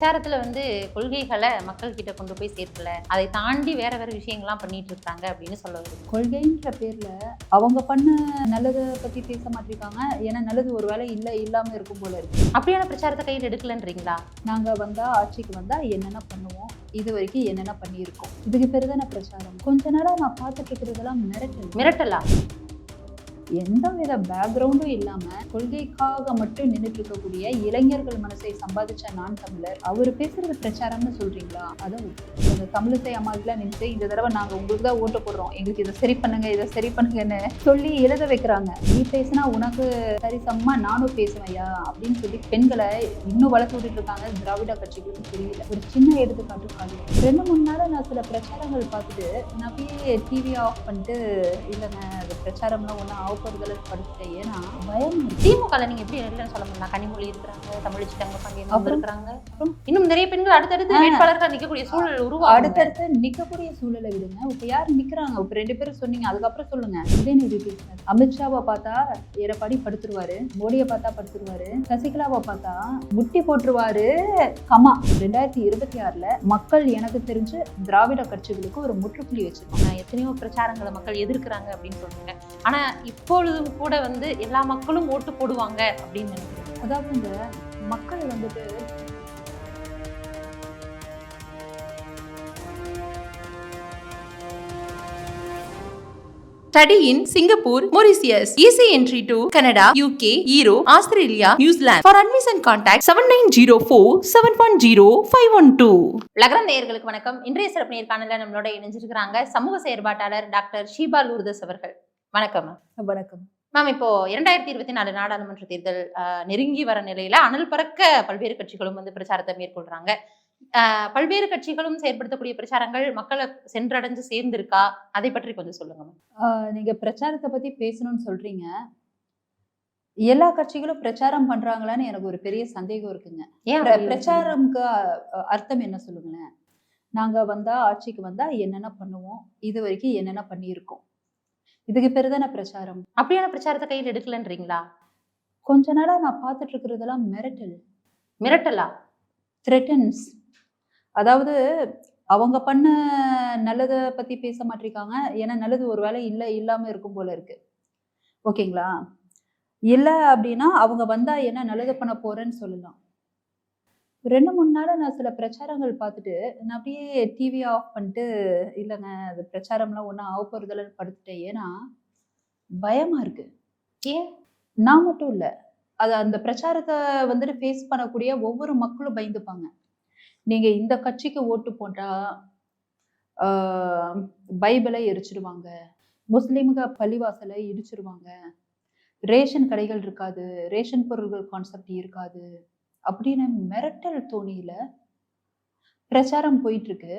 பிரச்சாரத்துல வந்து கொள்கைகளை மக்கள் கிட்ட கொண்டு போய் சேர்க்கல. அதை தாண்டி வேற வேற விஷயங்கள்லாம் பண்ணிட்டு இருக்காங்க அப்படின்னு சொல்ல வருது கொள்கைன்ற பேர்ல அவங்க பண்ண நல்லதை பத்தி பேச மாட்டிருக்காங்க. ஏன்னா நல்லது ஒரு வேலை இல்ல இல்லாம இருக்கும் போல இருக்கு. அப்படியான பிரச்சாரத்தை கையில் எடுக்கலன்றீங்களா? நாங்க வந்தா ஆட்சிக்கு வந்தா என்னென்ன பண்ணுவோம்? இது வரைக்கும் என்னென்ன பண்ணியிருக்கோம்? இதுக்கு பேரு தானே பிரச்சாரம். கொஞ்ச நாளா நான் பார்த்துட்டு இருக்கிறதெல்லாம் மிரட்டல். மிரட்டலா? எந்த வித பேக்ரவுண்டும் இல்லாம கொள்கைக்காக மட்டும் நின்றுட்டு இருக்கக்கூடிய இளைஞர்கள் மனசை சம்பாதிச்ச நான் தமிழர். அவர் பேசுறது பிரச்சாரம்னு சொல்றீங்களா? அதான் இந்த தமிழிசை அம்மாக்கெல்லாம் நின்று இந்த தடவை நாங்க உங்களுக்கு தான் ஓட்டு போடுறோம். எங்களுக்கு இதை சரி பண்ணுங்க இதை சரி பண்ணுங்கன்னு சொல்லி எழுத வைக்கிறாங்க. நீ பேசினா உனக்கு சரிசமமா நானும் பேசுவையா அப்படின்னு சொல்லி பெண்களை இன்னும் வளர்த்து விட்டுட்டு இருக்காங்க திராவிட கட்சிகளுக்கு தெரியல. ஒரு சின்ன எடுத்துக்காட்டு காலி ரெண்டு மூணு நாள் நான் சில பிரச்சாரங்கள் பார்த்துட்டு நான் டிவியை டிவி ஆஃப் பண்ணிட்டு இல்லைங்க பிரச்சாரம்லாம் ஒன்றும் ஆகும் போகிறதுல படுத்துட்டேன் ஏன்னா பயம். திமுகல நீங்க எப்படி இல்லைன்னு சொல்ல முடியல கனிமொழி இருக்கிறாங்க தமிழிச்சி தங்க பாண்டியன் அவங்க அப்புறம்? இருக்கிறாங்க அப்புறம்? இன்னும் நிறைய பெண்கள் அடுத்தடுத்து. வேட்பாளர்கள் நிக்கக்கூடிய சூழல் உருவாகும் அடுத்தடுத்து நிக்கக்கூடிய சூழலை விடுங்க. இப்ப யார் நிக்கிறாங்க? இப்ப ரெண்டு பேரும் சொன்னீங்க. அதுக்கப்புறம் சொல்லுங்க. உதயநிதி பேசினார் அமித்ஷாவை பார்த்தா எடப்பாடி படுத்துருவாரு. மோடியை பார்த்தா படுத்துருவாரு. சசிகலாவை பார்த்தா முட்டி போட்டுருவாரு. கமா. ரெண்டாயிரத்தி இருபத்தி ஆறுல மக்கள் எனக்கு தெரிஞ்சு திராவிட கட்சிகளுக்கு ஒரு முற்றுப்புள்ளி வச்சிருக்காங்க. எத்தனையோ பிரச்சாரங்களை மக்கள் எதிர்க்கிறாங்க அப்படின்னு சொல்றாங்க ஆனா இப்பொழுதும் கூட வந்து எல்லா மக்களும் ஓட்டு போடுவாங்க அப்படின்னு நினைக்கிறேன் அதாவது இந்த மக்கள் வந்துட்டு Study in Singapore, Mauritius. Easy entry to Canada, UK, Europe, Australia, New Zealand. For admission contact 7904 710 512. லகரம் நேயர்களுக்கு வணக்கம் இன்றைய சிறப்பு நேர்காணல நம்மளோட இணைஞ்சிருக்கிறாங்க சமூக செயற்பாட்டாளர் டாக்டர் ஷீபா லூர்தஸ் அவர்கள் வணக்கம் மேம் வணக்கம். மேம் இப்போ இரண்டாயிரத்தி இருபத்தி நாலு நாடாளுமன்ற தேர்தல் நெருங்கி வர நிலையில அனல் பறக்க பல்வேறு கட்சிகளும் வந்து பிரச்சாரத்தை மேற்கொள்றாங்க. பல்வேறு கட்சிகளும் செயற்படுத்தக்கூடிய பிரச்சாரங்கள் மக்களை சென்றடைஞ்சு சேர்ந்திருக்கா? அதை பற்றி கொஞ்சம் சொல்லுங்க மேம் நீங்க பிரச்சாரத்தை பத்தி பேசணும்னு சொல்றீங்க. எல்லா கட்சிகளும் பிரச்சாரம் பண்றாங்களான்னு எனக்கு ஒரு பெரிய சந்தேகம் இருக்குங்க. பிரச்சாரம்க்கு அர்த்தம் என்ன சொல்லுங்களேன்? நாங்க வந்தா ஆட்சிக்கு வந்தா என்னென்ன பண்ணுவோம்? இது வரைக்கும் என்னென்ன பண்ணியிருக்கோம்? இதுக்கு பேரு தானே பிரச்சாரம்? அப்படியான பிரச்சாரத்தை கையில் எடுக்கலன்றீங்களா? கொஞ்ச நாளா நான் பார்த்துட்டு இருக்கிறதெல்லாம் மிரட்டல். மிரட்டலா? த்ரெட்டன்ஸ் அதாவது அவங்க பண்ண நல்லதை பத்தி பேச மாட்டிருக்காங்க. ஏன்னா நல்லது ஒரு வேலை இல்லை இல்லாம இருக்கும் போல இருக்கு. ஓகேங்களா? இல்லை அப்படின்னா அவங்க வந்தா என்ன நல்லது பண்ண போறேன்னு சொல்லலாம். ரெண்டு மூணு நாளா நான் சில பிரச்சாரங்கள் பார்த்துட்டு நான் அப்படியே டிவி ஆஃப் பண்ணிட்டு இல்லைங்க அது பிரச்சாரம்லாம் ஒன்றும் ஆக போறதில்ல படுத்துட்டேன். ஏன்னா பயமா இருக்கு. ஏன்? நான் மட்டும் இல்லை. அது அந்த பிரச்சாரத்தை வந்துட்டு ஃபேஸ் பண்ணக்கூடிய ஒவ்வொரு மக்களும் பயந்துப்பாங்க. நீங்க இந்த கட்சிக்கு ஓட்டு போட்டா ஆஹ், பைபிளை எரிச்சிடுவாங்க. முஸ்லீமுக பள்ளிவாசலை இடிச்சிருவாங்க. ரேஷன் கடைகள் இருக்காது. ரேஷன் பொருட்கள் கான்செப்ட் இருக்காது. அப்படின்னு மிரட்டல் தோணியில பிரச்சாரம் போயிட்டு இருக்கு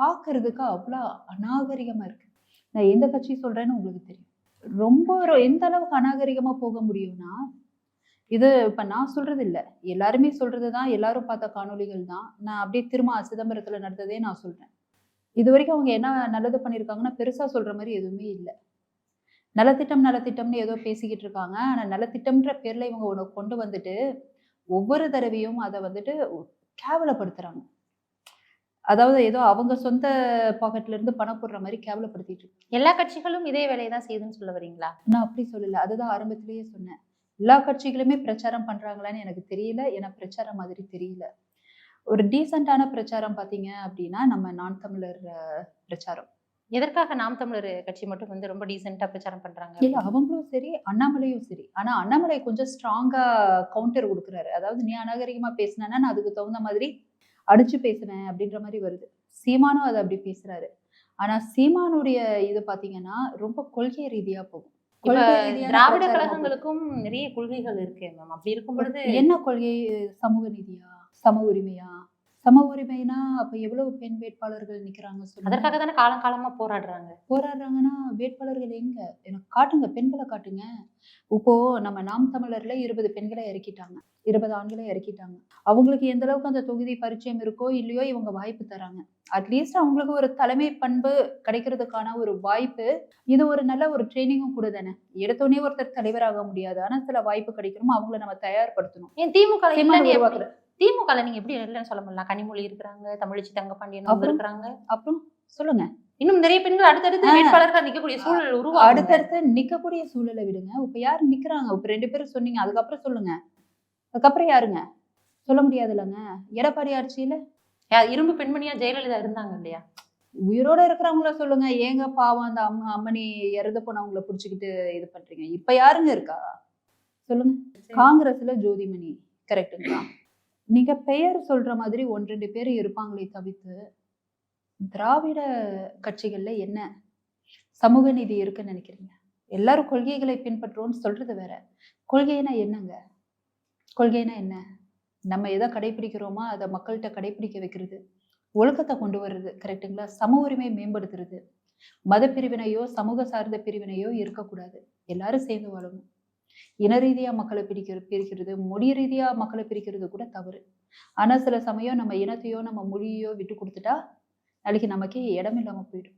பார்க்கிறதுக்கு அவ்வளோ அநாகரிகமா இருக்கு. நான் எந்த கட்சி சொல்றேன்னு உங்களுக்கு தெரியும். ரொம்ப எந்த அளவுக்கு அநாகரிகமா போக முடியும்னா இது இப்ப நான் சொல்றது இல்ல. எல்லாருமே சொல்றது தான் எல்லாரும் பார்த்த காணொளிகள் தான். நான் அப்படியே திரும்ப சிதம்பரத்துல நடந்ததே நான் சொல்றேன். இது வரைக்கும் அவங்க என்ன நல்லது பண்ணியிருக்காங்கன்னா பெருசா சொல்ற மாதிரி எதுவுமே இல்லை. நலத்திட்டம் நலத்திட்டம்னு ஏதோ பேசிக்கிட்டு இருக்காங்க. ஆனா நலத்திட்டம்ன்ற பேர்ல இவங்க உனக்கு கொண்டு வந்துட்டு ஒவ்வொரு தடவையும் அதை வந்துட்டு கேவலப்படுத்துறாங்க. அதாவது ஏதோ அவங்க சொந்த பாக்கெட்ல இருந்து பணம் போடுற மாதிரி கேவலப்படுத்திட்டு. எல்லா கட்சிகளும் இதே வேலையை தான் செய்யுதுன்னு சொல்ல வரீங்களா? நான் அப்படி சொல்லல. அதுதான் ஆரம்பத்திலேயே சொன்னேன். எல்லா கட்சிகளுமே பிரச்சாரம் பண்றாங்களான்னு எனக்கு தெரியல. ஏன்னா பிரச்சாரம் மாதிரி தெரியல. ஒரு டீசெண்டான பிரச்சாரம் பாத்தீங்க அப்படின்னா நம்ம நான் தமிழர் பிரச்சாரம். எதற்காக நாம் தமிழர் கட்சி மட்டும் வந்து ரொம்ப டீசெண்டா பிரச்சாரம் பண்றாங்க? இல்ல அவங்களும் சரி அண்ணாமலையும் சரி. ஆனா அண்ணாமலை கொஞ்சம் ஸ்ட்ராங்கா கவுண்டர் கொடுக்குறாரு. அதாவது நீ அநாகரிகமா பேசினா நான் அதுக்கு தகுந்த மாதிரி அடிச்சு பேசுவேன் அப்படின்ற மாதிரி வருது. சீமானும் அதை அப்படி பேசுறாரு. ஆனா சீமானுடைய இது பாத்தீங்கன்னா ரொம்ப கொள்கை ரீதியா போகும். திராவிட. கழகங்களுக்கும் நிறைய கொள்கைகள் இருக்கு மேம் அப்படி இருக்கும் பொழுது என்ன கொள்கை சமூக நீதியா? சம உரிமையா? சம உரிமைனா அப்ப எவ்வளவு பெண் வேட்பாளர்கள் நிக்கிறாங்க சொல்லுங்க. அதற்காக தானே காலம் காலமா போராடுறாங்க? போராடுறாங்கன்னா வேட்பாளர்கள் எங்க? எனக்கு காட்டுங்க பெண்களை காட்டுங்க. இப்போ நம்ம நாம் தமிழர்ல இருபது பெண்களை இறக்கிட்டாங்க. இருபது ஆண்களை இறக்கிட்டாங்க. அவங்களுக்கு எந்த அளவுக்கு அந்த தொகுதி பரிச்சயம் இருக்கோ இல்லையோ இவங்க வாய்ப்பு தராங்க. அட்லீஸ்ட் அவங்களுக்கு ஒரு தலைமை பண்பு கிடைக்கிறதுக்கான ஒரு வாய்ப்பு இது ஒரு நல்ல ஒரு ட்ரைனிங்கும் கூட தானே. எடுத்தோடனே ஒருத்தர் தலைவராக முடியாது. ஆனா சில வாய்ப்பு கிடைக்கணும்? அவங்கள நம்ம தயார்படுத்தணும். ஏன் திமுக திமுகல நீங்க எப்படி இல்லைன்னு சொல்ல முடியலாம் கனிமொழி இருக்கிறாங்க தமிழிச்சி தங்கப்பாண்டியன் அவங்க? இருக்கிறாங்க. அப்புறம் சொல்லுங்க. இன்னும் நிறைய பெண்கள் அடுத்தடுத்து. வேட்பாளர்கள் நிக்கக்கூடிய சூழல் உருவாகும் அடுத்தடுத்து நிக்கக்கூடிய சூழலை விடுங்க. இப்ப யாரு நிக்கிறாங்க? இப்ப ரெண்டு பேரும் சொன்னீங்க. அதுக்கப்புறம் சொல்லுங்க. அதுக்கப்புறம் யாருங்க? சொல்ல முடியாதுல்லங்க எடப்பாடி ஆட்சியில? இரும்பு பெண்மணியா ஜெயலலிதா இருந்தாங்க இல்லையா? உயிரோட இருக்கிறவங்கள சொல்லுங்க. ஏங்க பாவம் அந்த அம்ம அம்மனி இறந்து போனவங்கள புடிச்சுக்கிட்டு இது பண்றீங்க? இப்ப யாருங்க இருக்கா? சொல்லுங்க. காங்கிரஸ்ல ஜோதிமணி. கரெக்ட்டுங்களா? நீங்க பெயர் சொல்ற மாதிரி ஒன்று ரெண்டு பேர் இருப்பாங்களே தவிர்த்து திராவிட கட்சிகள்ல என்ன சமூக நீதி இருக்குன்னு நினைக்கிறீங்க? எல்லாரும் கொள்கைகளை பின்பற்றுவோம்னு சொல்றது வேற. கொள்கைனா என்னங்க? கொள்கைனா என்ன? நம்ம எதை கடைபிடிக்கிறோமோ அதை மக்கள்கிட்ட கடைபிடிக்க வைக்கிறது. ஒழுக்கத்தை கொண்டு வர்றது கரெக்ட்டுங்களா? சம உரிமை மேம்படுத்துறது. மத பிரிவினையோ சமூக சார்ந்த பிரிவினையோ இருக்கக்கூடாது. எல்லாரும் சேர்ந்து வாழணும். இன ரீதியா மக்களை பிரிக்கிற பிரிக்கிறது மொழி ரீதியா மக்களை பிரிக்கிறது கூட தவறு. ஆனா சில சமயம் நம்ம இனத்தையோ நம்ம மொழியோ விட்டு கொடுத்துட்டா நாளைக்கு நமக்கே இடம் இல்லாம போயிடும்.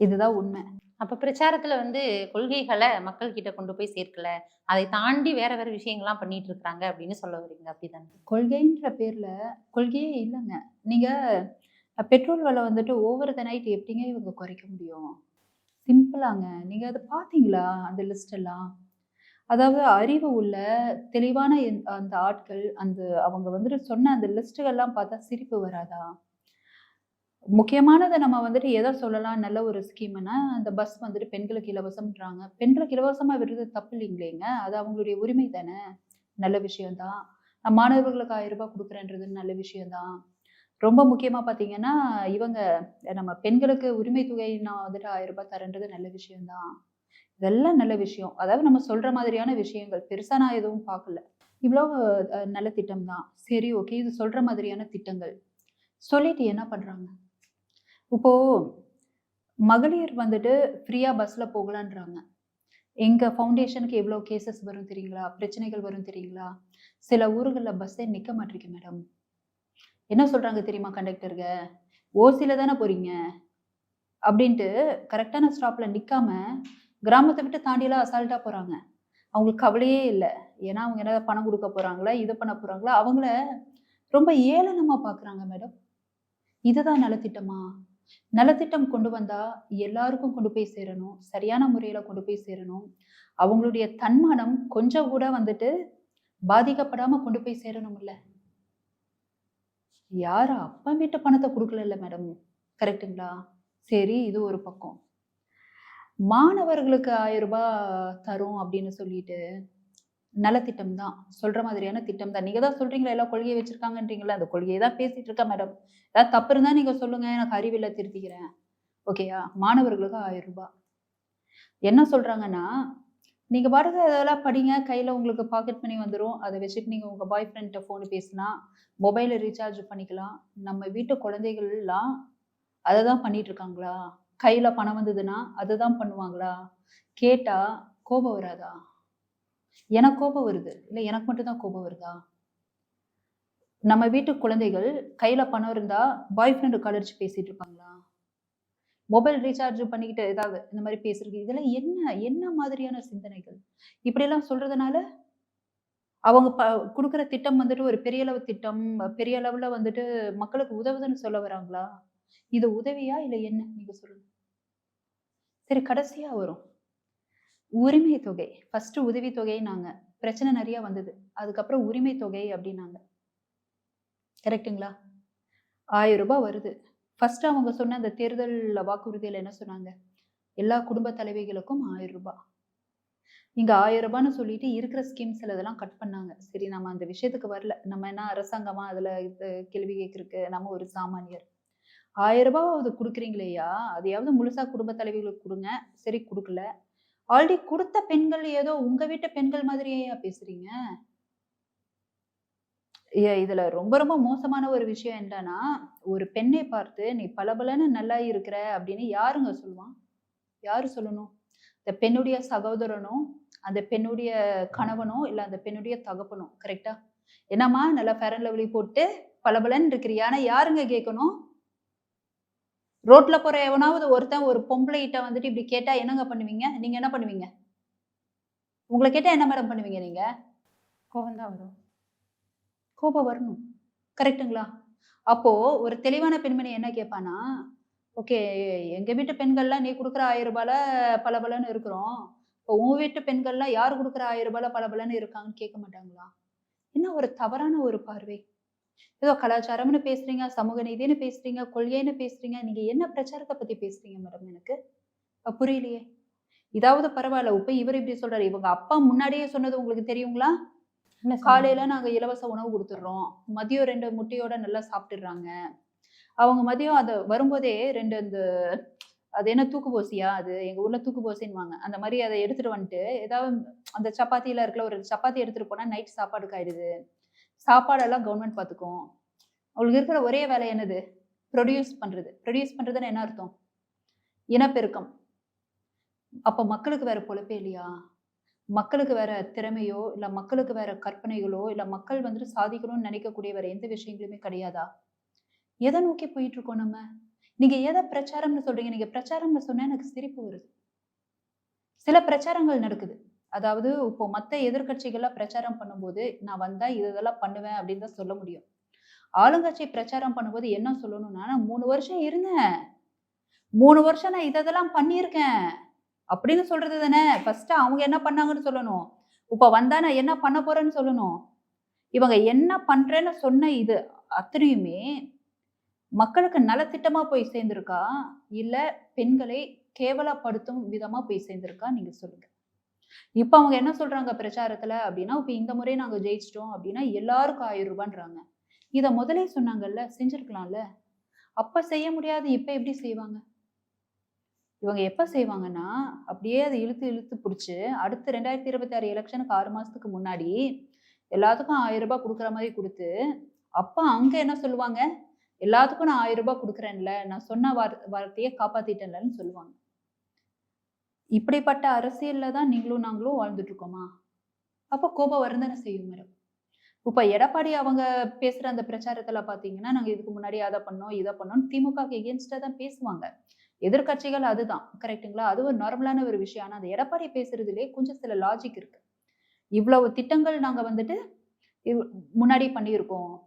இதுதான் உண்மை. அப்ப பிரச்சாரத்துல வந்து கொள்கைகளை மக்கள் கிட்ட கொண்டு போய் சேர்க்கல. அதை தாண்டி வேற வேற விஷயங்கள்லாம் பண்ணிட்டு இருக்காங்க அப்படின்னு சொல்ல வரீங்க. அப்படிதானே? கொள்கைன்ற பேர்ல கொள்கையே இல்லைங்க. நீங்க பெட்ரோல் விலை வந்துட்டு ஓவர் த நைட் எப்படிங்க இவங்க குறைக்க முடியும்? சிம்பிளாங்க நீங்க அதை பாத்தீங்களா அந்த லிஸ்ட் எல்லாம்? அதாவது அறிவு உள்ள தெளிவான அந்த ஆட்கள் அந்த அவங்க வந்துட்டு சொன்ன அந்த லிஸ்ட்டுகள்லாம் பார்த்தா சிரிப்பு வராதா? முக்கியமானதை நம்ம வந்துட்டு எதை சொல்லலாம்? நல்ல ஒரு ஸ்கீம்னா அந்த பஸ் வந்துட்டு பெண்களுக்கு இலவசம்ன்றாங்க. பெண்களுக்கு இலவசமாக விடுறது தப்பு இல்லைங்களேங்க. அது அவங்களுடைய உரிமை தானே? நல்ல விஷயம்தான். நான் மாணவர்களுக்கு ஆயிரம் ரூபாய் கொடுக்குறேன்றது நல்ல விஷயம்தான். ரொம்ப முக்கியமாக பார்த்தீங்கன்னா இவங்க நம்ம பெண்களுக்கு உரிமை தொகை நான் வந்துட்டு ஆயிரம் ரூபாய் தரேன்றது நல்ல விஷயம்தான். இதெல்லாம் நல்ல விஷயம். அதாவது நம்ம சொல்கிற மாதிரியான விஷயங்கள். பெருசாக நான் எதுவும் பார்க்கல. இவ்வளோ நல்ல திட்டம் தான் சரி ஓகே. இது சொல்கிற மாதிரியான திட்டங்கள். சொல்லிட்டு என்ன பண்ணுறாங்க இப்போ மகளிர் வந்துட்டு ஃப்ரீயாக பஸ்ஸில் போகலான்றாங்க. எங்கள் ஃபவுண்டேஷனுக்கு எவ்வளோ கேசஸ் வரும் தெரியுங்களா? பிரச்சனைகள் வரும் தெரியுங்களா? சில ஊர்களில் பஸ்ஸே நிற்க மாட்டிருக்கு மேடம். என்ன சொல்கிறாங்க தெரியுமா கண்டக்டருங்க? ஓசியில் தானே போகிறீங்க அப்படின்ட்டு கரெக்டான ஸ்டாப்பில் நிற்காம கிராமத்தை விட்டு தாண்டியெல்லாம் அசால்ட்டா போறாங்க. அவங்களுக்கு கவலையே இல்லை. ஏன்னா அவங்க என்ன பணம் கொடுக்க போறாங்களா இது பண்ண போறாங்களா அவங்கள ரொம்ப ஏளனமா பாக்குறாங்க மேடம் இதுதான் நலத்திட்டமா? நலத்திட்டம் கொண்டு வந்தா எல்லாருக்கும் கொண்டு போய் சேரணும். சரியான முறையில கொண்டு போய் சேரணும். அவங்களுடைய தன்மானம் கொஞ்சம் கூட வந்துட்டு பாதிக்கப்படாம கொண்டு போய் சேரணும்ல. யாரும் அப்பா வீட்டு பணத்தை கொடுக்கல மேடம் கரெக்ட்டுங்களா சரி இது ஒரு பக்கம். மாணவர்களுக்கு ஆயிரம் ரூபாய் தரும் அப்படின்னு சொல்லிட்டு நலத்திட்டம் தான். சொல்ற மாதிரியான திட்டம் தான். நீங்க தான் சொல்றீங்களா? எல்லாம் கொள்கையை வச்சிருக்காங்கன்றீங்களா? அந்த கொள்கையை தான் பேசிட்டு இருக்கா மேடம் ஏதாவது தப்பு இருந்தா நீங்க சொல்லுங்க. எனக்கு அறிவில்லை திருத்திக்கிறேன். ஓகேயா மாணவர்களுக்கு ஆயிரம் ரூபாய். என்ன சொல்றாங்கன்னா நீங்க பாட்டுக்கு அதெல்லாம் படிங்க. கையில உங்களுக்கு பாக்கெட் மணி வந்துடும் அதை வச்சுட்டு நீங்க உங்க பாய் ஃப்ரெண்ட்ட ஃபோன் பேசலாம் மொபைல ரீசார்ஜ் பண்ணிக்கலாம். நம்ம வீட்டு குழந்தைகள் எல்லாம் அதை தான் பண்ணிட்டு இருக்காங்களா? கையில் பணம் வந்ததுன்னா அதை தான் பண்ணுவாங்களா? கேட்டால் கோபம் வராதா? எனக்கு கோபம் வருது. இல்லை எனக்கு மட்டும்தான் கோபம் வருதா? நம்ம வீட்டு குழந்தைகள் கையில் பணம் இருந்தால் பாய் ஃப்ரெண்டு கலர்ச்சி பேசிட்டு இருப்பாங்களா மொபைல் ரீசார்ஜ் பண்ணிக்கிட்டு ஏதாவது இந்த மாதிரி பேசுறது இதெல்லாம் என்ன என்ன மாதிரியான சிந்தனைகள்? இப்படியெல்லாம் சொல்றதுனால அவங்க ப கொடுக்குற திட்டம் வந்துட்டு ஒரு பெரிய அளவு திட்டம் பெரிய அளவில் வந்துட்டு மக்களுக்கு உதவுதுன்னு சொல்ல வராங்களா? இது உதவியா இல்லை என்ன? நீங்க சொல்லுங்க. சரி கடைசியா வரும். உரிமை தொகை. ஃபர்ஸ்ட் உதவி தொகை நாங்க பிரச்சனை நிறைய வந்தது. அதுக்கப்புறம் உரிமை தொகை அப்படின்னாங்க. கரெக்டுங்களா ஆயிரம் ரூபாய் வருது. ஃபர்ஸ்ட் அவங்க சொன்ன அந்த தேர்தல் வாக்குறுதியில என்ன சொன்னாங்க? எல்லா குடும்ப தலைவிகளுக்கும் ஆயிரம் ரூபாய். இங்க ஆயிரம் ரூபான்னு சொல்லிட்டு இருக்கிற ஸ்கீம்ஸ் இதெல்லாம் கட் பண்ணாங்க. சரி நம்ம அந்த விஷயத்துக்கு வரல. நம்ம என்ன அரசாங்கமா அதுல கேள்வி கேட்கறதுக்கு நம்ம ஒரு சாமானியர். ஆயிரம் ரூபாவது அது கொடுக்குறீங்களேயா? அதையாவது முழுசா குடும்ப தலைவிகளுக்கு கொடுங்க. சரி கொடுக்கல. ஆல்ரெடி கொடுத்த பெண்கள் ஏதோ உங்க வீட்டு பெண்கள் மாதிரியா பேசுறீங்க? ஏ, இதுல ரொம்ப ரொம்ப மோசமான ஒரு விஷயம் என்னன்னா ஒரு பெண்ணை பார்த்து நீ பலபலன்னு நல்லா இருக்கிற அப்படின்னு யாருங்க சொல்லுவான்? யாரு சொல்லணும்? இந்த பெண்ணுடைய சகோதரனோ அந்த பெண்ணுடைய கணவனோ இல்ல அந்த பெண்ணுடைய தகப்பனோ கரெக்டா என்னம்மா நல்லா ஃபேர் அண்ட் லவ்லி போட்டு பளபளன்னு இருக்கிறியான்னு யாருங்க கேட்கணும் ரோட்ல போற எவனாவது ஒருத்தன் ஒரு பொம்பளை கிட்ட வந்துட்டு இப்படி கேட்டா என்னங்க பண்ணுவீங்க? நீங்க என்ன பண்ணுவீங்க? உங்களை கேட்டா என்ன மேடம் பண்ணுவீங்க நீங்க? கோவம் தான் வரும். கோபம் வரணும். கரெக்ட்டுங்களா அப்போ ஒரு தெளிவான பெண்மணி என்ன கேட்பானா ஓகே எங்க வீட்டு பெண்கள்லாம் நீ கொடுக்குற ஆயிரம் ரூபாயில பல இருக்கிறோம். இப்போ உன் வீட்டு பெண்கள்லாம் யார் கொடுக்குற ஆயிரம் ரூபாயில பல இருக்காங்கன்னு கேட்க மாட்டாங்களா? என்ன ஒரு தவறான ஒரு பார்வை. ஏதோ கலாச்சாரம்னு பேசுறீங்க சமூக நீதினு பேசுறீங்க கொள்கைன்னு பேசுறீங்க நீங்க என்ன பிரச்சாரத்தை பத்தி பேசுறீங்க மேடம் எனக்கு? புரியலையே. இதாவது பரவாயில்ல இப்ப இவர் இப்படி சொல்றாரு. இவங்க அப்பா முன்னாடியே சொன்னது உங்களுக்கு தெரியுங்களா? காலையில நாங்க இலவச உணவு கொடுத்துடுறோம். மதியம் ரெண்டு முட்டையோட நல்லா சாப்பிட்டுடுறாங்க. அவங்க மதியம் அது வரும்போதே ரெண்டு அந்த அது என்ன தூக்கு போசியா அது? எங்க ஊர்ல தூக்கு போசின்வாங்க அந்த மாதிரி அதை எடுத்துட்டு வந்துட்டு ஏதாவது அந்த சப்பாத்தியில இருக்கல ஒரு சப்பாத்தி எடுத்துட்டு போனா நைட் சாப்பாடுக்கு ஆயிடுது. சாப்பாடெல்லாம் கவர்மெண்ட் பார்த்துக்கும் அவளுக்கு இருக்கிற ஒரே வேலை என்னது? ப்ரொடியூஸ் பண்ணுறது ப்ரொடியூஸ் பண்ணுறதுன்னு என்ன அர்த்தம்? இனப்பெருக்கம். அப்போ மக்களுக்கு வேற பொழப்பே இல்லையா? மக்களுக்கு வேற திறமையோ இல்லை மக்களுக்கு வேற கற்பனைகளோ இல்லை மக்கள் வந்துட்டு சாதிக்கணும்னு நினைக்கக்கூடிய வேற எந்த விஷயங்களுமே கிடையாதா? எதை நோக்கி போயிட்டு இருக்கோம் நம்ம? நீங்க எதை பிரச்சாரம்னு சொல்றீங்க? நீங்க பிரச்சாரம்னு சொன்னா எனக்கு சிரிப்பு வருது. சில பிரச்சாரங்கள் நடக்குது. அதாவது இப்போ மற்ற எதிர்கட்சிகள்லாம் பிரச்சாரம் பண்ணும்போது நான் வந்தா இதெல்லாம் பண்ணுவேன் அப்படின்னு தான் சொல்ல முடியும். ஆளுங்கட்சி பிரச்சாரம் பண்ணும்போது என்ன சொல்லணும்னா நான் மூணு வருஷம் இருந்தேன். மூணு வருஷம் நான் இதெல்லாம் பண்ணியிருக்கேன். அப்படின்னு சொல்றது தானே. ஃபர்ஸ்ட் அவங்க என்ன பண்ணாங்கன்னு சொல்லணும். இப்போ வந்தா நான் என்ன பண்ண போறேன்னு சொல்லணும். இவங்க என்ன பண்றேன்னு சொன்ன இது அத்தனையுமே மக்களுக்கு நலத்திட்டமா போய் சேர்ந்திருக்கா? இல்ல பெண்களை கேவலப்படுத்தும் விதமா போய் சேர்ந்திருக்கா? நீங்க சொல்லுங்க. இப்ப அவங்க என்ன சொல்றாங்க பிரச்சாரத்துல? அப்படின்னா இப்ப இந்த முறை நாங்க ஜெயிச்சிட்டோம் அப்படின்னா எல்லாருக்கும் ஆயிரம் ரூபான்றாங்க. இத முதலே சொன்னாங்கல்ல செஞ்சிருக்கலாம்ல. அப்ப செய்ய முடியாது இப்ப எப்படி செய்வாங்க? இவங்க எப்ப செய்வாங்கன்னா அப்படியே அதை இழுத்து இழுத்து பிடிச்சி அடுத்து ரெண்டாயிரத்தி இருபத்தி ஆறு எலெக்ஷனுக்கு ஆறு மாசத்துக்கு முன்னாடி எல்லாத்துக்கும் ஆயிரம் ரூபாய் கொடுக்குற மாதிரி கொடுத்து அப்ப அங்க என்ன சொல்லுவாங்க? எல்லாத்துக்கும் நான் ஆயிரம் ரூபாய் கொடுக்குறேன்ல நான் சொன்ன வார் வார்த்தையை காப்பாத்திட்டேன்லன்னு சொல்லுவாங்க. இப்படிப்பட்ட அரசியல்ல தான் நீங்களும் நாங்களும் வாழ்ந்துட்டு இருக்கோமா அப்ப கோபம் வருந்தனை செய்யும் மேடம். இப்ப எடப்பாடி அவங்க பேசுற அந்த பிரச்சாரத்துல பாத்தீங்கன்னா நாங்க இதுக்கு முன்னாடி அதை பண்ணோம் இதை பண்ணோம் திமுக எகேன்ஸ்டா தான் பேசுவாங்க. எதிர்க்கட்சிகள் அதுதான் கரெக்ட்டுங்களா அது ஒரு நார்மலான ஒரு விஷயம். ஆனா அந்த எடப்பாடி பேசுறதுலயே கொஞ்சம் சில லாஜிக் இருக்கு. இவ்வளவு திட்டங்கள் நாங்க வந்துட்டு இவ்- முன்னாடி பண்ணியிருக்கோம்.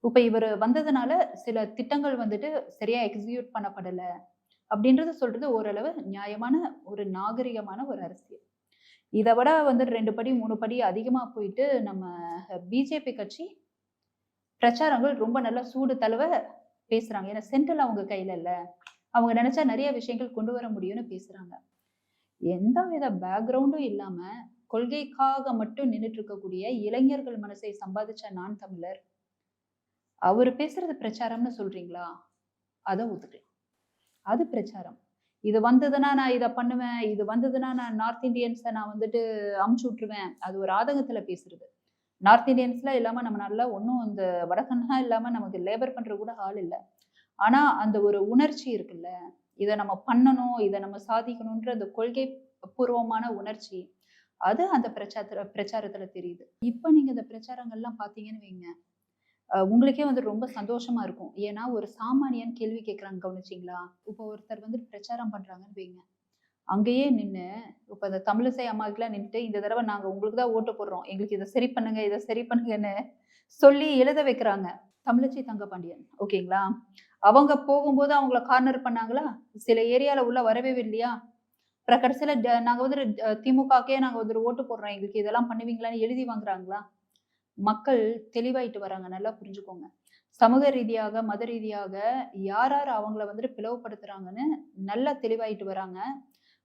இப்ப இவர் வந்ததுனால சில திட்டங்கள் வந்துட்டு சரியா எக்ஸிக்யூட் பண்ணப்படலை. அப்படின்றத சொல்றது ஓரளவு நியாயமான ஒரு நாகரிகமான ஒரு அரசியல். இதை விட வந்து ரெண்டு படி மூணு படி அதிகமாக போயிட்டு நம்ம பிஜேபி கட்சி பிரச்சாரங்கள் ரொம்ப நல்லா சூடு தழுவ பேசுறாங்க. ஏன்னா சென்ட்ரல் அவங்க கையில இல்ல. அவங்க நினைச்சா நிறைய விஷயங்கள் கொண்டு வர முடியும்னு பேசுறாங்க. எந்த வித பேக்ரவுண்டும் இல்லாம கொள்கைக்காக மட்டும் நின்றுட்டு இருக்கக்கூடிய இளைஞர்கள் மனசை சம்பாதிச்ச நான் தமிழர். அவர் பேசுறது பிரச்சாரம்னு சொல்றீங்களா? அதை ஒத்துக்கலாம் அது பிரச்சாரம். இது வந்ததுன்னா நான் இதை பண்ணுவேன் இது வந்ததுன்னா நான் நார்த் இந்தியன்ஸை நான் வந்துட்டு அமுச்சு விட்டுருவேன். அது ஒரு ஆதங்கத்தில் பேசுறது. நார்த் இந்தியன்ஸ்லாம் இல்லாமல் நம்ம நல்லா ஒன்றும் இந்த வடக்கன்னா இல்லாமல் நமக்கு லேபர் பண்ணுற கூட ஆள் இல்லை. ஆனால் அந்த ஒரு உணர்ச்சி இருக்குல்ல இதை நம்ம பண்ணணும் இதை நம்ம சாதிக்கணுன்ற அந்த கொள்கை பூர்வமான உணர்ச்சி அது அந்த பிரச்சாரத்தில் பிரச்சாரத்தில் தெரியுது. இப்போ நீங்கள் இந்த பிரச்சாரங்கள்லாம் பார்த்தீங்கன்னு வைங்க. உங்களுக்கே வந்து ரொம்ப சந்தோஷமா இருக்கும். ஏன்னா ஒரு சாமானியன் கேள்வி கேட்குறாங்க கவனிச்சிங்களா? இப்போ ஒருத்தர் வந்து பிரச்சாரம் பண்றாங்கன்னு வைங்க. அங்கேயே நின்று இப்போ இந்த தமிழிசை அம்மாவுக்குலாம் நின்றுட்டு இந்த தடவை நாங்கள் உங்களுக்கு தான் ஓட்டு போடுறோம். எங்களுக்கு இதை சரி பண்ணுங்க இதை சரி பண்ணுங்கன்னு சொல்லி எழுத வைக்கிறாங்க. தமிழச்சி தங்கபாண்டியன். ஓகேங்களா? அவங்க போகும்போது அவங்கள கார்னர் பண்ணாங்களா? சில ஏரியால உள்ள வரவே இல்லையா? அப்புறம் கடைசியில் ட- வந்து திமுகக்கே நாங்கள் வந்து ஓட்டு போடுறோம். எங்களுக்கு இதெல்லாம் பண்ணுவீங்களான்னு எழுதி வாங்குறாங்களா? மக்கள் தெளிவாயிட்டு வராங்க. நல்லா புரிஞ்சுக்கோங்க. சமூக ரீதியாக மத ரீதியாக யார் யார் அவங்கள வந்துட்டு பிளவுபடுத்துறாங்கன்னு நல்லா தெளிவாயிட்டு வராங்க.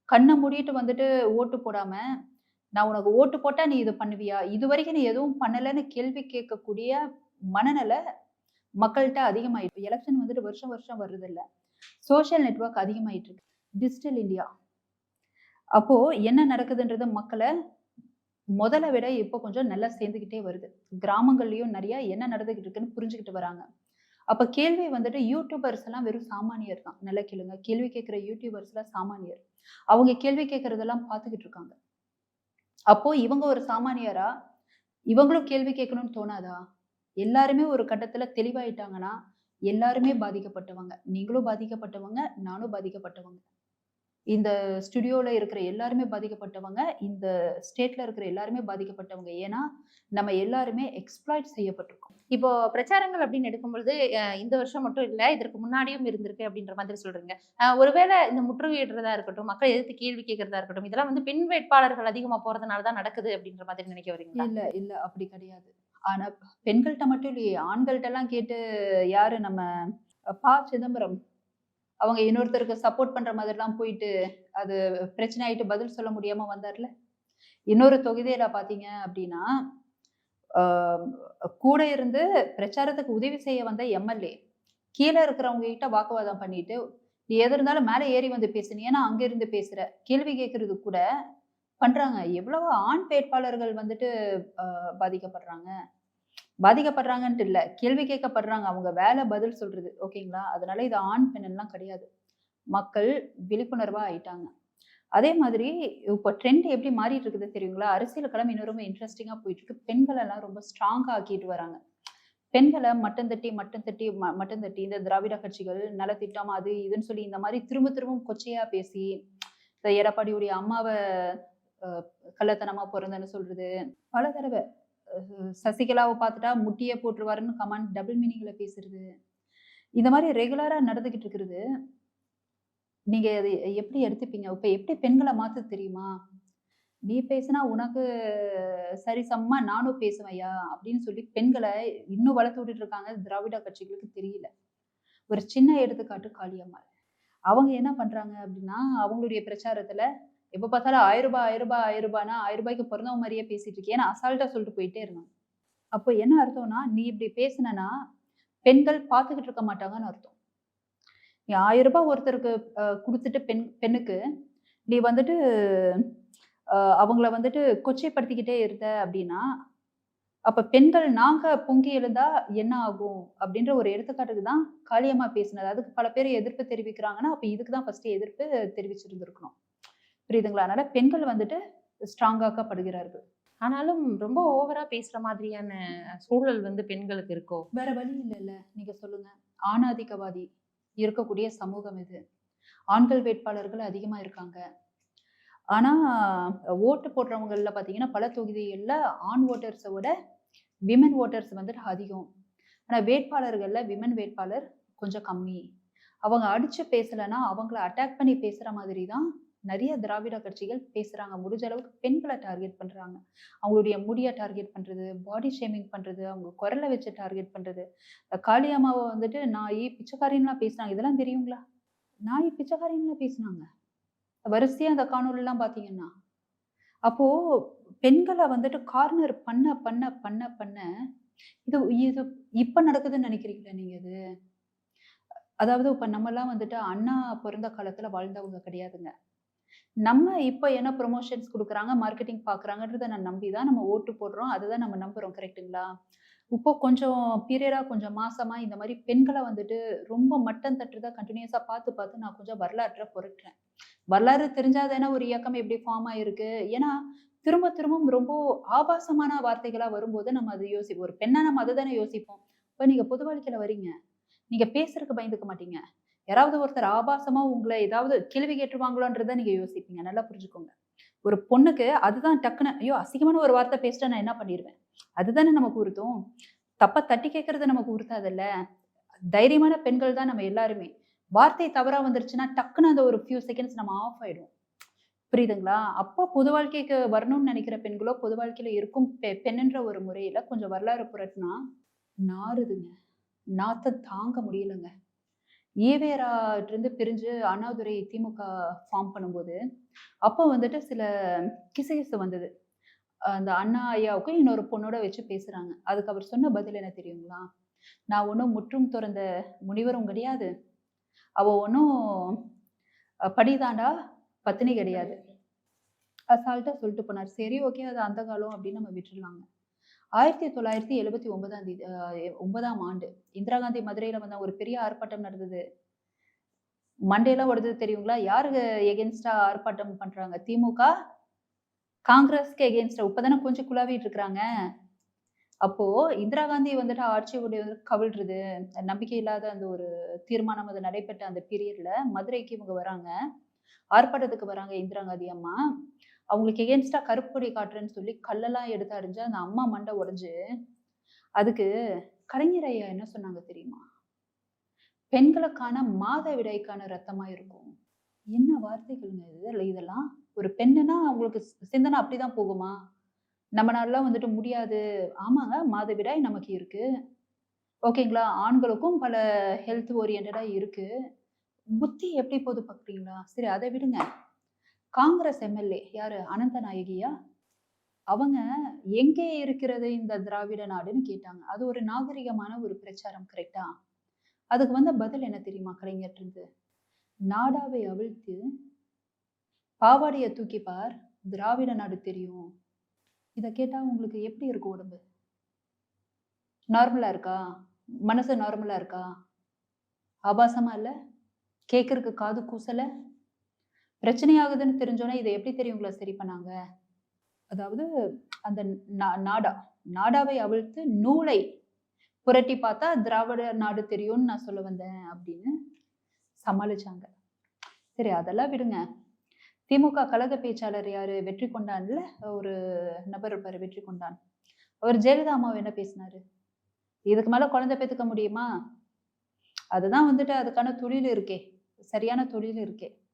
கண்ணை மூடிட்டு வந்துட்டு ஓட்டு போடாம நான் உனக்கு ஓட்டு போட்டா நீ இது பண்ணுவியா? இது வரைக்கும் நீ எதுவும் பண்ணலைன்னு கேள்வி கேட்கக்கூடிய மனநிலை மக்கள்கிட்ட அதிகமாயிட்டு எலெக்ஷன் வந்துட்டு வருஷம் வருஷம் வருது இல்லை சோஷியல் நெட்வொர்க் அதிகமாயிட்டு இருக்கு. டிஜிட்டல் இந்தியா அப்போ என்ன நடக்குதுன்றது மக்களை முதல்ல விட இப்போ கொஞ்சம் நல்லா சேர்ந்துக்கிட்டே வருது. கிராமங்கள்லயும் நிறைய என்ன நடந்துகிட்டு இருக்குன்னு புரிஞ்சுக்கிட்டு வராங்க. அப்ப கேள்வி வந்துட்டு யூடியூபர்ஸ் எல்லாம் வெறும் சாமானியர் தான். நல்லா கேளுங்க. கேள்வி கேட்கிற யூடியூபர்ஸ் எல்லாம் சாமானியர். அவங்க கேள்வி கேட்கறதெல்லாம் பார்த்துக்கிட்டு இருக்காங்க. அப்போ இவங்க ஒரு சாமானியரா? இவங்களும் கேள்வி கேட்கணும்னு தோணாதா? எல்லாருமே ஒரு கட்டத்துல தெளிவாயிட்டாங்கன்னா எல்லாருமே பாதிக்கப்பட்டவங்க. நீங்களும் பாதிக்கப்பட்டவங்க நானும் பாதிக்கப்பட்டவங்க. இந்த ஸ்டுடியோவில் இருக்கிற எல்லாருமே பாதிக்கப்பட்டவங்க இந்த ஸ்டேட்டில் இருக்கிற எல்லாருமே பாதிக்கப்பட்டவங்க. ஏன்னா நம்ம எல்லாருமே எக்ஸ்ப்ளாய்ட் செய்யப்பட்டிருக்கோம். இப்போ பிரச்சாரங்கள் அப்படின்னு எடுக்கும்பொழுது இந்த வருஷம் மட்டும் இல்லை இதற்கு முன்னாடியும் இருந்திருக்கு அப்படின்ற மாதிரி சொல்றீங்க. ஒருவேளை இந்த முற்றுகையிடுறதா இருக்கட்டும் மக்கள் எதிர்த்து கேள்வி கேட்கறதா இருக்கட்டும் இதெல்லாம் வந்து பெண் வேட்பாளர்கள் அதிகமாக போறதுனால தான் நடக்குது அப்படின்ற மாதிரி நினைக்க வரீங்க இல்லை இல்லை அப்படி கிடையாது. ஆனால் பெண்கள்கிட்ட மட்டும் இல்லையே ஆண்கள்கிட்டலாம் எல்லாம் கேட்டு யாரு நம்ம பா சிதம்பரம் அவங்க இன்னொருத்தருக்கு சப்போர்ட் பண்ற மாதிரிலாம் போயிட்டு அது பிரச்சனை ஆயிட்டு பதில் சொல்ல முடியாம வந்தார்ல? இன்னொரு தொகுதியில பாத்தீங்க அப்படின்னா கூட இருந்து பிரச்சாரத்துக்கு உதவி செய்ய வந்த எம்எல்ஏ கீழே இருக்கிறவங்க கிட்ட வாக்குவாதம் பண்ணிட்டு நீ எது இருந்தாலும் மேலே ஏறி வந்து பேசு நீ ஏன்னா அங்க இருந்து பேசுற கேள்வி கேட்கறது கூட பண்றாங்க. எவ்வளவு ஆண் வேட்பாளர்கள் வந்துட்டு பாதிக்கப்படுறாங்க. பாதிக்கப்படுறாங்கன்ட்டு இல்லை. கேள்வி கேட்கப்படுறாங்க. அவங்க வேலை பதில் சொல்றது. ஓகேங்களா? அதனால இது ஆண் பெண் எல்லாம் கிடையாது. மக்கள் விழிப்புணர்வா ஆயிட்டாங்க. அதே மாதிரி இப்போ ட்ரெண்ட் எப்படி மாறிட்டு இருக்குது தெரியுங்களா? அரசியல் களம் இன்னும் ரொம்ப இன்ட்ரெஸ்டிங்காக போயிட்டு இருக்கு. பெண்கள் எல்லாம் ரொம்ப ஸ்ட்ராங்காக ஆக்கிட்டு வராங்க. பெண்களை மட்டம் தட்டி மட்டம் தட்டி ம- மட்டம் தட்டி இந்த திராவிட கட்சிகள் நலத்திட்டம் அது இதுன்னு சொல்லி இந்த மாதிரி திரும்ப திரும்ப கொச்சையா பேசி இந்த எடப்பாடியுடைய அம்மாவை கள்ளத்தனமாக கள்ளத்தனமா பிறந்தன்னு சொல்றது பல தடவை சசிகலாவை பார்த்துட்டா முட்டியை போட்டுருவாருன்னு கமாண்ட் டபுள் மீனிங்கில் பேசுறது. இந்த மாதிரி ரெகுலராக நடந்துகிட்டு இருக்கிறது. நீங்கள் அதை எப்படி எடுத்துப்பீங்க? இப்போ எப்படி பெண்களை மாற்ற தெரியுமா? நீ பேசினா உனக்கு சரிசமமா நானும் பேசுவையா அப்படின்னு சொல்லி பெண்களை இன்னும் வளர்த்து விட்டுட்டு இருக்காங்க திராவிட கட்சிகளுக்கு தெரியல. ஒரு சின்ன எடுத்துக்காட்டு காளியம்மாள். அவங்க என்ன பண்றாங்க அப்படின்னா அவங்களுடைய பிரச்சாரத்துல எப்ப பார்த்தாலும் ஆயிரம் ரூபாய் ஆயிரம் ரூபாய் ஆயிரம் ரூபாய்னா ஆயிரம் ரூபாய்க்கு பிறந்தவ மாதிரியே பேசிட்டு இருக்கேன். ஏன்னா அசால்ட்டா சொல்லிட்டு போயிட்டே இருந்தாங்க அப்போ என்ன அர்த்தம்னா நீ இப்படி பேசுனனா பெண்கள் பார்த்துக்கிட்டு இருக்க மாட்டாங்கன்னு அர்த்தம். நீ ஆயிரம் ரூபாய் ஒருத்தருக்கு கொடுத்துட்டு பெண் பெண்ணுக்கு நீ வந்துட்டு அவங்கள வந்துட்டு கொச்சைப்படுத்திக்கிட்டே இருந்த அப்படின்னா அப்ப பெண்கள் நாங்க பொங்கி எழுந்தா என்ன ஆகும்? அப்படின்ற ஒரு எடுத்துக்காட்டுக்கு தான் காளியம்மா பேசினது. அதுக்கு பல பேர் எதிர்ப்பு தெரிவிக்கிறாங்கன்னா அப்ப இதுக்கு தான் ஃபர்ஸ்ட் எதிர்ப்பு தெரிவிச்சிருந்திருக்கணும். புரியுதுங்களா? அதனால பெண்கள் வந்துட்டு ஸ்ட்ராங்காக்கப்படுகிறார்கள் ஆனாலும் ரொம்ப ஓவரா பேசுற மாதிரியான சூழல் வந்து பெண்களுக்கு இருக்கோ? வேற வழி இல்லைல்ல. நீங்க சொல்லுங்க. ஆணாதிக்கவாதி இருக்கக்கூடிய சமூகம் இது. ஆண்கள் வேட்பாளர்கள் அதிகமா இருக்காங்க. ஆனா ஓட்டு போடுறவங்களில் பாத்தீங்கன்னா பல தொகுதிகளில் ஆண் ஓட்டர்ஸை விட விமன் ஓட்டர்ஸ் வந்துட்டு அதிகம். ஆனா வேட்பாளர்கள்ல விமன் வேட்பாளர் கொஞ்சம் கம்மி. அவங்க அடிச்சு பேசலைன்னா அவங்கள அட்டாக் பண்ணி பேசுற மாதிரி தான் நிறைய திராவிட கட்சிகள் பேசுறாங்க. முடிஞ்ச அளவுக்கு பெண்களை டார்கெட் பண்றாங்க. அவங்களுடைய முடியை டார்கெட் பண்றது பாடி ஷேமிங் பண்றது அவங்க குரலை வச்சு டார்கெட் பண்றது. காளியம்மாவை வந்துட்டு நாய் பிச்சைக்காரின்லாம் பேசுனாங்க இதெல்லாம் தெரியுங்களா? நாய் பிச்சைக்காரின்லாம் பேசுனாங்க. வரிசையா அந்த காணொலிலாம் பாத்தீங்கன்னா அப்போ பெண்களை வந்துட்டு கார்னர் பண்ண பண்ண பண்ண பண்ண இது இது இப்ப நடக்குதுன்னு நினைக்கிறீங்களா நீங்க இது? அதாவது இப்ப நம்மலாம் வந்துட்டு அண்ணா பிறந்த காலத்துல வாழ்ந்தவங்க கிடையாதுங்க. நம்ம இப்போ என்ன ப்ரொமோஷன்ஸ் கொடுக்குறாங்க மார்க்கெட்டிங் பாக்குறாங்கன்றத நான் நம்பி தான் நம்ம ஓட்டு போடுறோம். அதுதான் நம்ம நம்புறோம் கரெக்ட்டுங்களா இப்போ கொஞ்சம் பீரியடா கொஞ்சம் மாசமா இந்த மாதிரி பெண்களை வந்துட்டு ரொம்ப மட்டம் தட்டுறதா கண்டினியூஸா பார்த்து பார்த்து நான் கொஞ்சம் வரலாற்றை புரட்டுறேன். வரலாறு தெரிஞ்சாதானே ஒரு இயக்கம் எப்படி ஃபார்ம் ஆயிருக்கு? ஏன்னா திரும்ப திரும்ப ரொம்ப ஆபாசமான வார்த்தைகளா வரும்போது நம்ம அதை யோசிப்போம். ஒரு பெண்ணா நம்ம அதை தானே யோசிப்போம். இப்போ நீங்க பொது வாழ்க்கையில் வரீங்க. நீங்க பேசுறதுக்கு பயந்துக்க மாட்டீங்க. யாராவது ஒருத்தர் ஆபாசமா உங்களை ஏதாவது கேள்வி கேட்டுருவாங்களோன்றதை நீங்க யோசிப்பீங்க. நல்லா புரிஞ்சுக்கோங்க. ஒரு பொண்ணுக்கு அதுதான் டக்குன்னு ஐயோ அசிங்கமான ஒரு வார்த்தை பேசிட்டா நான் என்ன பண்ணிடுவேன் அதுதானே நமக்கு உறுத்தும் தப்பா தட்டி கேட்கறது நமக்கு உறுத்தாதுல்ல தைரியமான பெண்கள் தான் நம்ம எல்லாருமே. வார்த்தை தவறா வந்துருச்சுன்னா டக்குன்னு அந்த ஒரு ஃபியூ செகண்ட்ஸ் நம்ம ஆஃப் ஆயிடும் புரியுதுங்களா? அப்போ பொது வாழ்க்கைக்கு வரணும்னு நினைக்கிற பெண்களோ பொது வாழ்க்கையில இருக்கும் பெ பெண்ணுன்ற ஒரு முறையில கொஞ்சம் வரலாறு புரட்டினா நாறுதுங்க. நாத்த தாங்க முடியலங்க. ஈவேராட்டிருந்து பிரிஞ்சு அண்ணாதுரை திமுக ஃபார்ம் பண்ணும்போது அப்போ வந்துட்டு சில கிசுகிசு வந்தது. அந்த அண்ணா ஐயாவுக்கும் இன்னொரு பொண்ணோட வச்சு பேசுறாங்க. அதுக்கு அவர் சொன்ன பதில் என்ன தெரியுங்களா? நான் ஒன்றும் முற்றும் துறந்த முனிவரும் கிடையாது அவ ஒன்றும் படிதாண்டா? பத்தினி கிடையாது. அசால்ட்டா சொல்லிட்டு போனார். சரி ஓகே அது அந்த காலம் அப்படின்னு நம்ம விட்டுருவாங்க. ஆயிரத்தி தொள்ளாயிரத்தி எழுபத்தி ஒன்பதாம் தேதி ஒன்பதாம் ஆண்டு இந்திரா காந்தி மதுரையில வந்த ஒரு பெரிய ஆர்ப்பாட்டம் நடந்தது. மண்டேலாம் ஓடுது தெரியுங்களா? யாருக்கு எகென்ஸ்டா ஆர்ப்பாட்டம் பண்றாங்க? திமுக? காங்கிரஸ்க்கு எகென்ஸ்டா இப்பதானே கொஞ்சம் குழாவிட்டு இருக்கிறாங்க. அப்போ இந்திரா காந்தி வந்துட்டு ஆட்சியுடைய வந்து கவிழ்றது நம்பிக்கை இல்லாத அந்த ஒரு தீர்மானம் அது நடைபெற்ற அந்த பீரியட்ல மதுரைக்கு இவங்க வராங்க. ஆர்ப்பாட்டத்துக்கு வராங்க இந்திரா காந்தி அம்மா. அவங்களுக்கு எகேன்ஸ்டா கருப்பொடி காட்டுறேன்னு சொல்லி கல்லெல்லாம் எடுத்து அறிஞ்சு அந்த அம்மா மண்டை உடஞ்சு அதுக்கு கலைஞர் ஐயா என்ன சொன்னாங்க தெரியுமா? பெண்களுக்கான மாதவிடாய்க்கான ரத்தமா இருக்கும். என்ன வார்த்தைகள்ங்க இது? இதெல்லாம் ஒரு பெண்ணுனா அவங்களுக்கு சிந்தனை அப்படிதான் போகுமா? நம்ம வந்துட்டு முடியாது. ஆமாங்க மாதவிடாய் நமக்கு இருக்கு. ஓகேங்களா? ஆண்களுக்கும் பல ஹெல்த் ஓரியன்டா இருக்கு. புத்தி எப்படி போகுது பார்க்குறீங்களா? சரி அதை விடுங்க. காங்கிரஸ் எம்எல்ஏ யாரு? அனந்த நாயகியா அவங்க எங்கே இருக்கிறது இந்த திராவிட நாடுன்னு கேட்டாங்க. அது ஒரு நாகரிகமான ஒரு பிரச்சாரம் கரெக்டா அதுக்கு வந்த பதில் என்ன தெரியுமா கலைஞர் இருந்து நாடாவை அவிழ்த்து பாவாடைய தூக்கி பார் திராவிட நாடு தெரியும். இதை கேட்டால் உங்களுக்கு எப்படி இருக்கும் உடம்பு? நார்மலாக இருக்கா? மனசு நார்மலாக இருக்கா? ஆபாசமாக இல்லை? கேட்கறதுக்கு காது கூசலை? பிரச்சனையாகுதுன்னு தெரிஞ்சோன்னா இதை எப்படி தெரியுங்களா சரி பண்ணாங்க? அதாவது அந்த நா- நாடா நாடாவை அவிழ்த்து நூலை புரட்டி பார்த்தா திராவிட நாடு தெரியும்னு நான் சொல்ல வந்தேன் அப்படின்னு சமாளிச்சாங்க. சரி அதெல்லாம் விடுங்க. திமுக கழக பேச்சாளர் யாரு? வெற்றி கொண்டான்ல ஒரு நபர் இருப்பாரு வெற்றி கொண்டான். அவர் ஜெயலலிதா அம்மாவை என்ன பேசினாரு? இதுக்கு மேல குழந்தை பெற்றுக்க முடியுமா? அதுதான் வந்துட்டு அதுக்கான தொழில் இருக்கே சரியான தொழில் இருக்கே.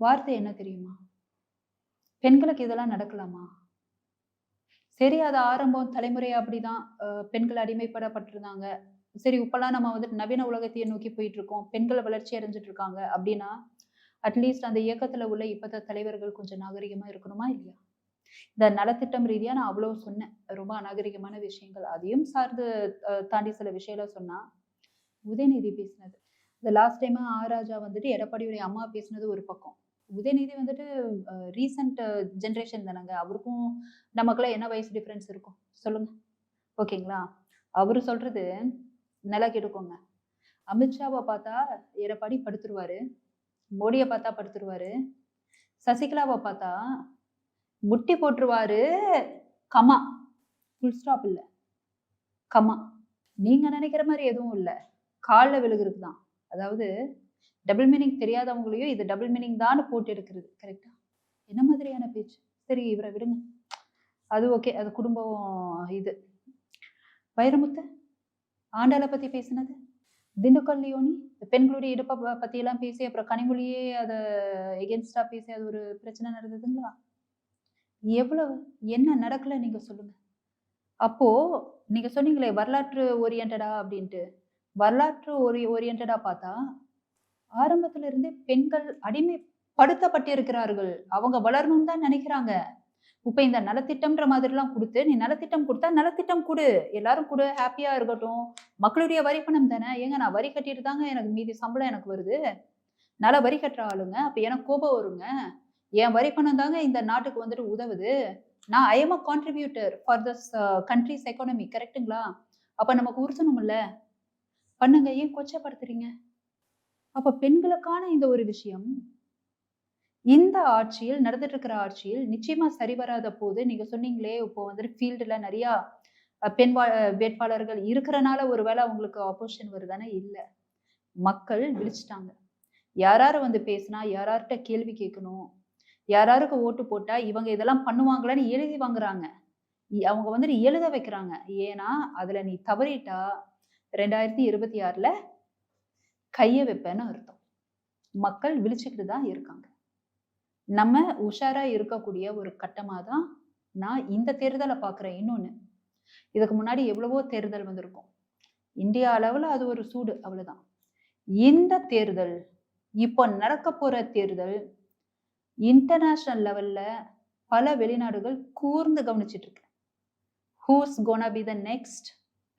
வார்த்தை என்ன தெரியுமா? பெண்களுக்கு இதெல்லாம் நடக்கலாமா? சரி அது ஆரம்பம் தலைமுறை அப்படிதான். பெண்கள் அடிமைப்படப்பட்டிருந்தாங்க. சரி இப்பெல்லாம் நம்ம வந்துட்டு நவீன உலகத்தையே நோக்கி போயிட்டு இருக்கோம் பெண்கள் வளர்ச்சி அடைஞ்சிட்டு இருக்காங்க அப்படின்னா அட்லீஸ்ட் அந்த இயக்கத்துல உள்ள இப்பத்த தலைவர்கள் கொஞ்சம் நாகரிகமா இருக்கணுமா இல்லையா? இந்த நலத்திட்டம் ரீதியா நான் அவ்வளவு சொன்னேன். ரொம்ப அநாகரிகமான விஷயங்கள். அதையும் சார்ந்து தாண்டி சில விஷயம்லாம் சொன்னா உதயநிதி பேசினது. இந்த லாஸ்ட் டைம் ஆராஜா வந்துட்டு எடப்பாடியுடைய அம்மா பேசினது ஒரு பக்கம். உதயநிதி வந்துட்டு ரீசன்ட் ஜென்ரேஷன் தானங்க. அவருக்கும் நமக்குலாம் என்ன வயசு டிஃப்ரென்ஸ் இருக்கும்? சொல்லுங்க. ஓகேங்களா? அவர் சொல்றது நல்லா கேட்டுக்கோங்க. அமித்ஷாவை பார்த்தா எடப்பாடி படுத்துருவாரு. மோடியை பார்த்தா படுத்துருவாரு. சசிகலாவை பார்த்தா முட்டி போட்டுருவாரு. கமா. ஃபுல் ஸ்டாப் இல்லை. கமா. நீங்க நினைக்கிற மாதிரி எதுவும் இல்லை. காலில் விழுகிறதுக்கு தான் அதாவது டபுள் மீனிங் தெரியாதவங்களையும் இது டபுள் மீனிங் தான் போட்டு எடுக்கிறது கரெக்டா என்ன மாதிரியான பேச்சு? சரி இவரை விடுங்க. அது ஓகே அது குடும்பம் இது. வைரமுத்து ஆண்டாளை பத்தி பேசினது? திண்டுக்கல் லியோனி இந்த பெண்களுடைய இடுப்பை ப- பத்தி எல்லாம் பேசி அப்புறம் கனிமொழியே அதை எகென்ஸ்டா பேசி அது ஒரு பிரச்சனை நடந்ததுங்களா? எவ்வளவு? என்ன நடக்கல நீங்க சொல்லுங்க. அப்போ நீங்க சொன்னீங்களே வரலாற்று ஓரியன்டா அப்படின்ட்டு. வரலாற்று ஓரி ஓரியன்டா பார்த்தா ஆரம்பத்துல இருந்தே பெண்கள் அடிமைப்படுத்தப்பட்டிருக்கிறார்கள். அவங்க வளரணும்னு தான் நினைக்கிறாங்க. இப்ப இந்த நலத்திட்டம்ன்ற மாதிரிலாம் கொடுத்து நீ நலத்திட்டம் கொடுத்தா நலத்திட்டம் கொடு. எல்லாரும் கொடு ஹாப்பியா இருக்கட்டும். மக்களுடைய வரி பணம் தானே. ஏங்க நான் வரி கட்டிட்டு தாங்க எனக்கு மீதி சம்பளம் எனக்கு வருது. நல வரி கட்டுற ஆளுங்க. அப்ப எனக்கு கோபம் வருங்க. என் வரி பணம் தாங்க இந்த நாட்டுக்கு வந்துட்டு உதவுது. நான் I am a contributor for this country's economy கரெக்ட்டுங்களா அப்ப நமக்கு உறுத்தணும்ல. பண்ணுங்க. ஏன் கொச்சப்படுத்துறீங்க? அப்போ பெண்களுக்கான இந்த ஒரு விஷயம் இந்த ஆட்சியில் நடந்துட்டு இருக்கிற ஆட்சியில் நிச்சயமா சரி வராத போது நீங்க சொன்னீங்களே இப்போ வந்துட்டு ஃபீல்டுல நிறைய பெண் வேட்பாளர்கள் இருக்கிறனால ஒருவேளை அவங்களுக்கு ஆப்போசிஷன் வருதானே? இல்லை. மக்கள் விழிச்சிட்டாங்க. யாராரு வந்து பேசினா யாரார்கிட்ட கேள்வி கேட்கணும்? யாராருக்கு ஓட்டு போட்டா இவங்க இதெல்லாம் பண்ணுவாங்களான்னு எழுதி வாங்குறாங்க. இ- அவங்க வந்துட்டு எழுத வைக்கிறாங்க. ஏன்னா அதுல நீ தவறிட்டா ரெண்டாயிரத்தி இருபத்தி ஆறுல கையை வைப்பேன்னு அர்த்தம். மக்கள் விழிச்சுக்கிட்டு தான் இருக்காங்க. நம்ம உஷாரா இருக்கக்கூடிய ஒரு கட்டமாக தான் நான் இந்த தேர்தலை பார்க்குறேன் இன்னொன்று இதுக்கு முன்னாடி எவ்வளவோ தேர்தல் வந்திருக்கும். இந்தியா அளவில் அது ஒரு சூடு அவ்வளோதான் இந்த தேர்தல் இப்போ நடக்க போகிற தேர்தல் இன்டர்நேஷ்னல் லெவலில் பல வெளிநாடுகள் கூர்ந்து கவனிச்சிட்டு இருக்கு. Who's gonna be the next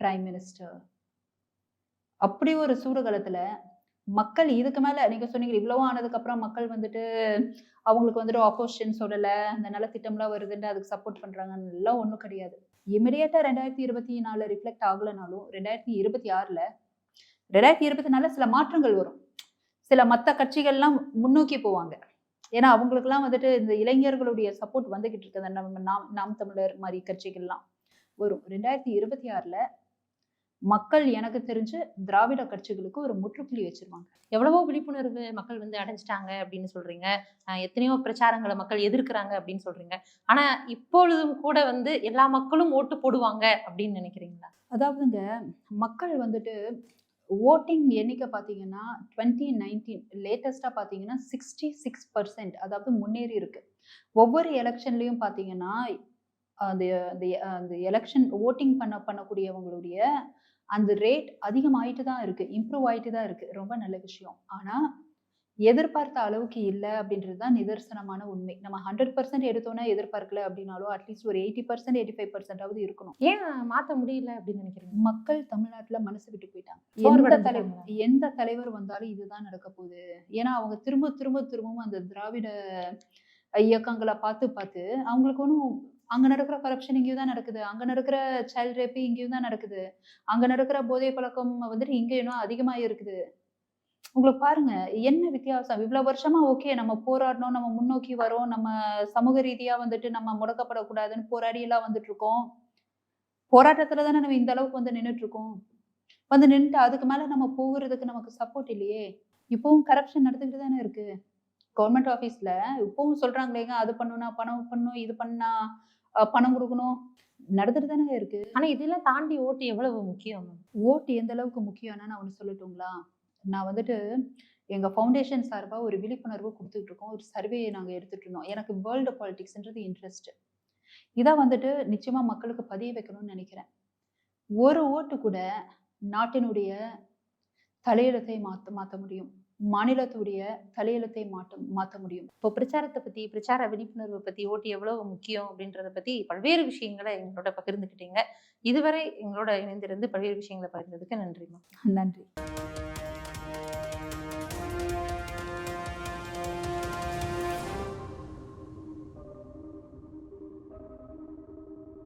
prime minister அப்படி ஒரு சூடுகாலத்துல மக்கள் இதுக்கு மேல நீங்க சொன்னீங்க இவ்வளவு ஆனதுக்கு அப்புறம் மக்கள் வந்துட்டு அவங்களுக்கு வந்துட்டு ஆப்போசிஷன் சொல்லல அந்த நலத்திட்டம்லாம் வருதுன்னு அதுக்கு சப்போர்ட் பண்றாங்கன்னு எல்லாம் ஒண்ணும் கிடையாது. இமிடியேட்டா ரெண்டாயிரத்தி இருபத்தி நாலு ரிஃப்ளெக்ட் ஆகலைனாலும் ரெண்டாயிரத்தி இருபத்தி ஆறுல ரெண்டாயிரத்தி இருபத்தி நாலுல சில மாற்றங்கள் வரும். சில மற்ற கட்சிகள்லாம் முன்னோக்கி போவாங்க. ஏன்னா அவங்களுக்குலாம் வந்துட்டு இந்த இளைஞர்களுடைய சப்போர்ட் வந்துகிட்டு இருக்குது அந்த நம்ம நாம் நாம் தமிழர் மாதிரி கட்சிகள்லாம் வரும். ரெண்டாயிரத்தி இருபத்தி ஆறுல மக்கள் எனக்கு தெரிஞ்சு திராவிட கட்சிகளுக்கு ஒரு முற்றுப்புள்ளி வச்சிருவாங்க. எவ்வளவோ விழிப்புணர்வு மக்கள் வந்து அடைஞ்சிட்டாங்க அப்படின்னு சொல்றீங்க. எத்தனையோ பிரச்சாரங்களை மக்கள் எதிர்க்கிறாங்க அப்படின்னு சொல்றீங்க. ஆனா இப்பொழுதும் கூட வந்து எல்லா மக்களும் ஓட்டு போடுவாங்க அப்படின்னு நினைக்கிறீங்களா? அதாவதுங்க மக்கள் வந்துட்டு ஓட்டிங் எண்ணிக்கை பார்த்தீங்கன்னா டுவெண்ட்டி நைன்டீன் லேட்டஸ்ட்டாக பார்த்தீங்கன்னா சிக்ஸ்டி சிக்ஸ் பர்சன்ட் அதாவது முன்னேறி இருக்கு. ஒவ்வொரு எலெக்ஷன்லையும் பார்த்தீங்கன்னா அந்த அந்த அந்த எலெக்ஷன் ஓட்டிங் பண்ண பண்ணக்கூடியவங்களுடைய அந்த ரேட் அதிகமாயிட்டு தான் இருக்கு. இம்ப்ரூவ் ஆயிட்டு தான் இருக்கு. ரொம்ப நல்ல விஷயம். ஆனால் எதிர்பார்த்த அளவுக்கு இல்லை அப்படின்றது தான் நிதர்சனமான உண்மை. நம்ம ஹண்ட்ரட் பர்சன்ட் எடுத்தோன்னா எதிர்பார்க்கல அப்படின்னாலும் அட்லீஸ்ட் ஒரு எயிட்டி பர்சன்ட் எயிட்டி ஃபைவ் பர்சன்டாவது இருக்கணும். ஏன் மாத்த முடியல அப்படின்னு நினைக்கிறீங்க? மக்கள் தமிழ்நாட்டுல மனசு விட்டு போயிட்டாங்க. எந்த? தலைவர் எந்த தலைவர் வந்தாலும் இதுதான் நடக்க போகுது. ஏன்னா அவங்க திரும்ப திரும்ப திரும்பவும் அந்த திராவிட இயக்கங்களை பார்த்து பார்த்து அவங்களுக்கு ஒன்றும் அங்க நடக்கிற கரப்ஷன் இங்கேயும் தான் நடக்குது. அங்க நடக்கிற சைல்ட் ரேப்பு இங்கேயும் தான் நடக்குது. அங்க நடக்கிற போதை பழக்கம் வந்துட்டு இங்க இன்னும் அதிகமா இருக்குது. உங்களுக்கு பாருங்க என்ன வித்தியாசம்? இவ்வளவு வருஷமா ஓகே நம்ம போராடணும் நம்ம முன்னோக்கி வரோம் நம்ம சமூக ரீதியா வந்துட்டு நம்ம முடக்கப்படக்கூடாதுன்னு போராடி எல்லாம் வந்துட்டு இருக்கோம் போராட்டத்துல தானே நம்ம இந்த அளவுக்கு வந்து நின்னுட்டு இருக்கோம் வந்து நின்றுட்டு அதுக்கு மேல நம்ம போகிறதுக்கு நமக்கு சப்போர்ட் இல்லையே. இப்பவும் கரப்ஷன் நடந்துக்கிட்டு தானே இருக்கு. கவர்மெண்ட் ஆஃபீஸ்ல இப்பவும் சொல்றாங்களேங்க அது பண்ணுனா பணம் பண்ணும் இது பண்ணா பணம் கொடுக்கணும். நடந்துட்டு தானே இருக்கு. ஆனா இதெல்லாம் தாண்டி ஓட்டு எவ்வளவு முக்கியம்? ஓட்டு எந்த அளவுக்கு முக்கியம்னா நான் ஒன்று சொல்லட்டுங்களா? நான் வந்துட்டு எங்க ஃபவுண்டேஷன் சார்பா ஒரு விழிப்புணர்வு கொடுத்துட்டு இருக்கோம் ஒரு சர்வே நாங்க எடுத்துட்டு இருந்தோம் எனக்கு வேர்ல்டு பாலிடிக்ஸ்ன்றது இன்ட்ரெஸ்ட் இதை வந்துட்டு நிச்சயமா மக்களுக்கு பதிய வைக்கணும்னு நினைக்கிறேன். ஒரு ஓட்டு கூட நாட்டினுடைய தலையெழுத்தை மாத்த மாத்த முடியும். மாநிலத்துடைய தலையெழுத்தை மாற்ற மாற்ற முடியும். இப்போ பிரச்சாரத்தை பத்தி பிரச்சார விழிப்புணர்வை பத்தி ஓட்டு எவ்வளவு முக்கியம் அப்படின்றத பத்தி பல்வேறு விஷயங்களை எங்களோட பகிர்ந்துக்கிட்டீங்க இதுவரை எங்களோட இணைந்திருந்து பல்வேறு விஷயங்களை பகிர்ந்ததுக்கு நன்றிமா நன்றி.